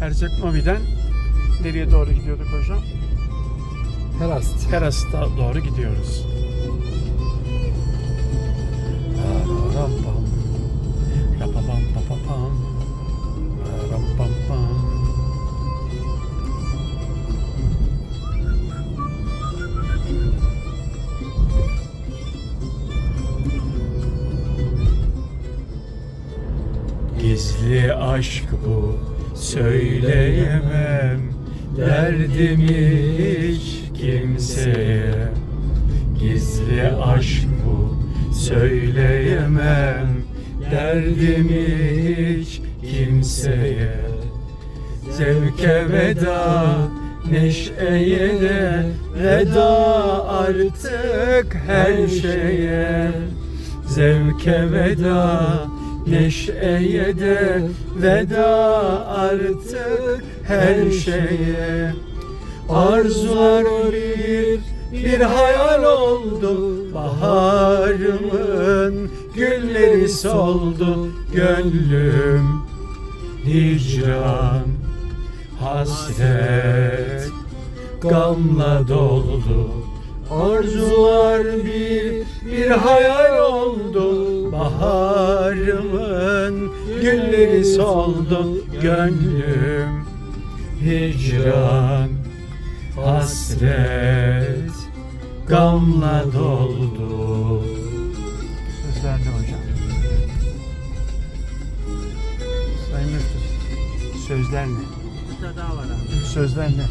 Herzog Novi'den nereye doğru gidiyorduk hocam? Herast. Teras'a doğru gidiyoruz. Gizli aşk bu söyleyemem Derdimi hiç kimseye. Gizli aşk bu söyleyemem Derdimi hiç kimseye. Zevke veda Neşeye de veda artık her şeye. Zevke veda Neşeye de veda artık her şeye. Arzular bir bir hayal oldu Baharımın gülleri soldu Gönlüm hicran hasret gamla doldu. Arzular bir bir hayal oldu Baharımın gülleri soldu Gönlüm hicran hasret gamla doldu Sözler ne hocam? Sayın Müftü Sözler ne? Bir tane daha var abi. Sözler ne?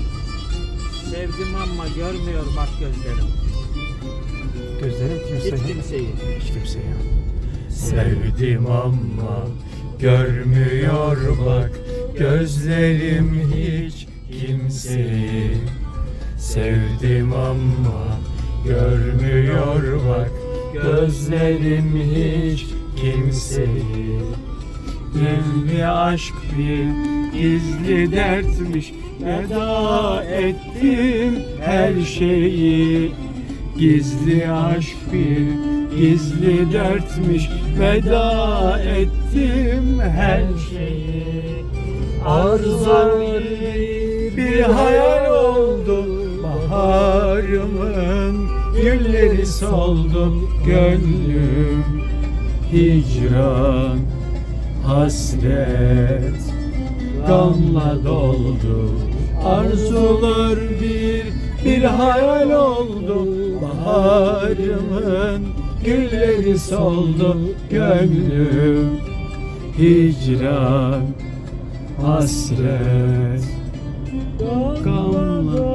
Sevdim ama görmüyor bak gözlerim. Gözlerim kimseyi Hiç kimseyi. Hiç kimseyi Sevdim ama görmüyor bak Gözlerim hiç kimseyi Sevdim ama görmüyor bak Gözlerim hiç kimseyi Gizli aşk bir gizli dertmiş Veda ettim her şeyi. Gizli aşk bir gizli dertmiş Veda ettim her şeyi Arzular bir hayal oldu Baharımın gülleri soldu Gönlüm hicran hasret gamla doldu. Arzular bir bir hayal oldu Baharımın gülleri soldu Gönlüm. Hicran hasret. Gamla